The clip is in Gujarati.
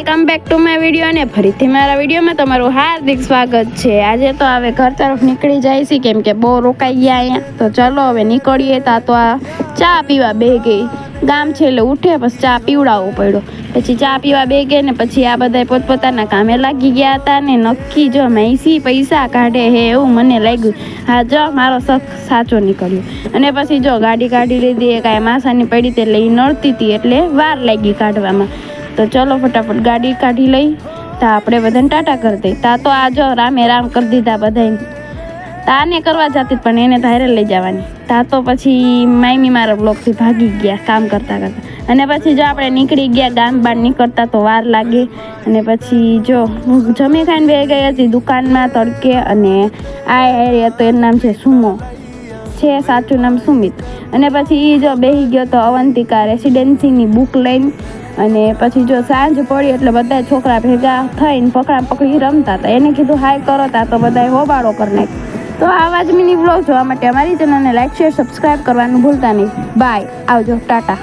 Welcome back to my video અને ફરીથી મારા વિડીયોમાં તમારું હાર્દિક સ્વાગત છે. આજે તો હવે ઘર તરફ નીકળી જાય છે, કેમ કે બહુ રોકાઈ ગયા અહીંયા. તો ચલો હવે નીકળીએ, તા તો આ ચા પીવા બે ગઈ. ગામ છે એટલે ઉઠે પછી ચા પીવડાવવો પડ્યો. પછી ચા પીવા બે ગઈ ને પછી આ બધા પોતપોતાના કામે લાગી ગયા હતા ને નક્કી જો મૈસી પૈસા કાઢે હે એવું મને લાગ્યું. હા, જો મારો શખ સાચો નીકળ્યો. અને પછી જો ગાડી કાઢી લીધી, એ કાંઈ માસાની પડી હતી એટલે એ નડતી હતી એટલે વાર લાગી કાઢવામાં. તો ચલો ફટાફટ ગાડી કાઢી લઈ. તા આપણે બધાને ટાટા કરી દઈ. તા તો આ જો રામે રામ કરી દીધા બધાને તાને કરવા જતી પણ એને ધારે લઈ જવાની. તા તો પછી માયમી મારા બ્લોકથી ભાગી ગયા કામ કરતા કરતા. અને પછી જો આપણે નીકળી ગયા ગામ બહાર નીકળતા તો વાર લાગે. અને પછી જો હું જમી ખાઈને બે ગઈ હતી દુકાનમાં તડકે અને આ એરિયા તો એનું નામ છે સુમો. છે સાચું નામ સુમિત. અને પછી એ જો બેસી ગયો તો અવંતિકા રેસિડેન્સીની બુક લઈને અને પછી જો સાંજ પડી એટલે બધા છોકરા ભેગા થઈને પકડા પકડી રમતા હતા. એને કીધું, હાય કરો તા. તો બધાએ હોબાળો કરી નાખ તો આવા જ મિની વ્લોગ જોવા માટે અમારી ચેનલને લાઈક શેર સબસ્ક્રાઈબ કરવાનું ભૂલતા નહીં. બાય આવજો. ટાટા.